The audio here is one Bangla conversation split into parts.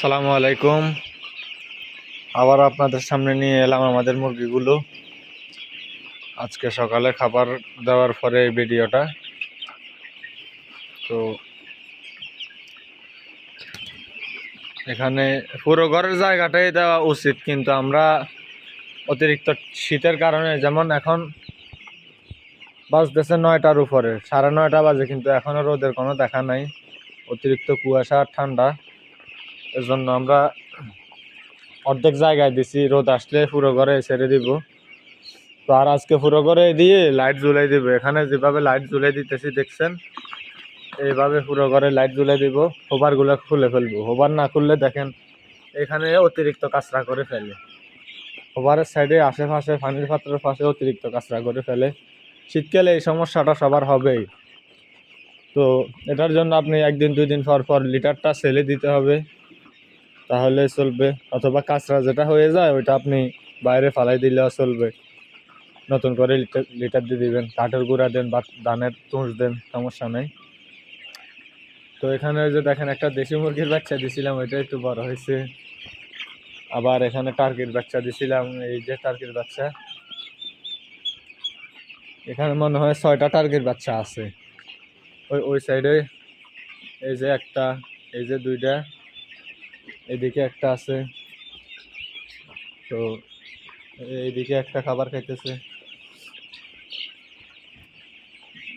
সালামু আলাইকুম। আবার আপনাদের সামনে নিয়ে এলাম আমাদের মুরগিগুলো। আজকে সকালে খাবার দেওয়ার পরে এই ভিডিওটা। তো এখানে পুরো ঘরের জায়গাটাই দেওয়া উচিত, কিন্তু আমরা অতিরিক্ত শীতের কারণে যেমন এখন বাজতেছে নয়টার উপরে, সাড়ে নয়টা বাজে, কিন্তু এখনও রোদের কোনো দেখা নাই। অতিরিক্ত কুয়াশা ঠান্ডা। এর জন্য আমরা অর্ধেক জায়গায় দিছি, রোদ আসলে পুরো ঘরে ছেড়ে দিব। তো আর আজকে পুরো ঘরে দিয়ে লাইট জ্বলাই দিব। এখানে যেভাবে লাইট জ্বলাই দিতেছি, দেখছেন? এইভাবে পুরো ঘরে লাইট জ্বলাই দিব হোবারগুলো খুলে ফেলব। হোবার না খুললে দেখেন, এখানে অতিরিক্ত কাঁচরা করে ফেলে। হোবারের সাইডে আশেপাশে, পানির পাত্রের পাশে অতিরিক্ত কাঁচরা করে ফেলে। শীতকালে এই সমস্যাটা সবার হবেই। তো এটার জন্য আপনি একদিন, দুই দিন পর পর লিটারটা সেলে দিতে হবে। তাহলে চলবে, অথবা কাঁচরা যেটা হয়ে যায়, ওইটা আপনি বাইরে ফালাই দিলেও চলবে। নতুন করে লিটার লিটার দিয়ে দিবেন, কাঠের গুঁড়া দেন বা ধানের তুষ দেন, সমস্যা নেই। তো এখানে যে দেখেন, একটা দেশি মুরগির বাচ্চা দিছিলাম, ওইটা একটু বড় হয়েছে। আবার এখানে টার্কির বাচ্চা দিছিলাম, এই যে টার্কির বাচ্চা। এখানে মনে হয় ছয়টা টার্কির বাচ্চা আছে। ওই ওই সাইডে এই যে একটা, এই যে দুইটা। এদিকে একটা আছে। তো এইদিকে একটা খাবার খাইতেছে।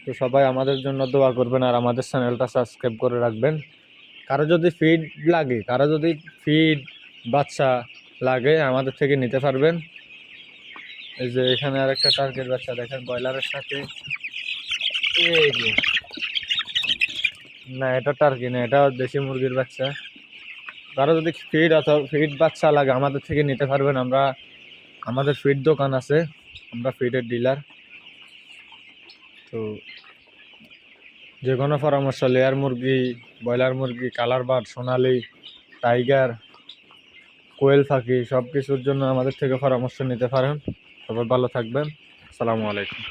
তো সবাই আমাদের জন্য দোয়া করবেন আর আমাদের চ্যানেলটা সাবস্ক্রাইব করে রাখবেন। কারও যদি ফিড লাগে, কারও যদি ফিড বাচ্চা লাগে, আমাদের থেকে নিতে পারবেন। এই যে এখানে আর একটা টার্গেট বাচ্চা, দেখেন ব্রয়লারের সাথে। যে। না, এটা টার্কি না, এটা দেশি মুরগির বাচ্চা। কারও যদি ফিড অথবা ফিড বাচ্চা লাগে, আমাদের থেকে নিতে পারবেন। আমরা, আমাদের ফিড দোকান আছে, আমরা ফিডের ডিলার তো যে কোনো পরামর্শ লেয়ার মুরগি, ব্রয়লার মুরগি, কালার বার্ড, সোনালি টাইগার কোয়েল পাখি সব কিছুর জন্য আমাদের থেকে পরামর্শ নিতে পারেন। সবাই ভালো থাকবেন। আসসালামু আলাইকুম।